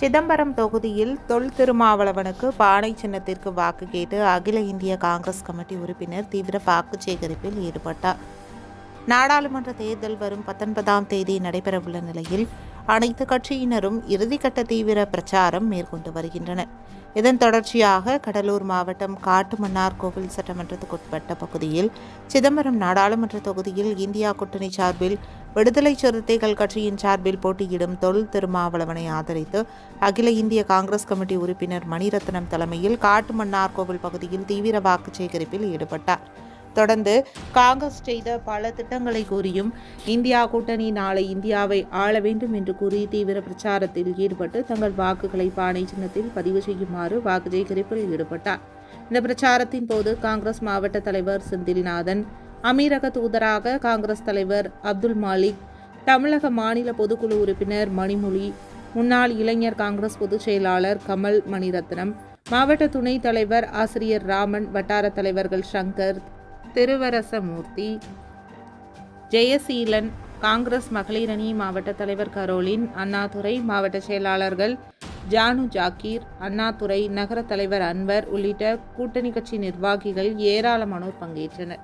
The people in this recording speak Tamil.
சிதம்பரம் தொகுதியில் தொல் திருமாவளவனுக்கு பானை சின்னத்திற்கு வாக்கு கேட்டு அகில இந்திய காங்கிரஸ் கமிட்டி உறுப்பினர் தீவிர வாக்கு சேகரிப்பில் ஈடுபட்டார். நாடாளுமன்ற தேர்தல் வரும் பத்தொன்பதாம் தேதி நடைபெறவுள்ள நிலையில் அனைத்து கட்சியினரும் இறுதிக்கட்ட தீவிர பிரச்சாரம் மேற்கொண்டு வருகின்றனர் இதன் தொடர்ச்சியாக கடலூர் மாவட்டம் காட்டுமன்னார் கோவில் சட்டமன்றத்துக்குட்பட்ட பகுதியில் சிதம்பரம் நாடாளுமன்ற தொகுதியில் இந்தியா கூட்டணி சார்பில் விடுதலை சிறுத்தைகள் கட்சியின் சார்பில் போட்டியிடும் தொல் திருமாவளவனை ஆதரித்து அகில இந்திய காங்கிரஸ் கமிட்டி உறுப்பினர் மணிரத்னம் தலைமையில் காட்டுமன்னார் கோவில் பகுதியில் தீவிர வாக்கு சேகரிப்பில் ஈடுபட்டார். தொடர்ந்து காங்கிரஸ் செய்த பல திட்டங்களை கூறியும் இந்தியா கூட்டணி நாளை இந்தியாவை ஆள வேண்டும் என்று கூறி தீவிர பிரச்சாரத்தில் ஈடுபட்டு தங்கள் வாக்குகளை பானை சின்னத்தில் பதிவு செய்யுமாறு வாக்கு சேகரிப்பில் ஈடுபட்டார். இந்த பிரச்சாரத்தின் போது காங்கிரஸ் மாவட்ட தலைவர் செந்தில்நாதன் அமீரக தூதராக காங்கிரஸ் தலைவர் அப்துல் மாலிக் தமிழக மாநில பொதுக்குழு உறுப்பினர் மணிமொழி முன்னாள் இளைஞர் காங்கிரஸ் பொதுச் செயலாளர் கமல் மணிரத்னம் மாவட்ட துணைத் தலைவர் ஆசிரியர் ராமன் வட்டார தலைவர்கள் சங்கர் திருவரசமூர்த்தி ஜெயசீலன் காங்கிரஸ் மகளிர் அணி மாவட்ட தலைவர் கரோலின் அண்ணாதுரை மாவட்ட செயலாளர்கள் ஜானு ஜாக்கீர் அண்ணாதுரை நகர தலைவர் அன்வர் உள்ளிட்ட கூட்டணி கட்சி நிர்வாகிகள் ஏராளமானோர் பங்கேற்றனர்.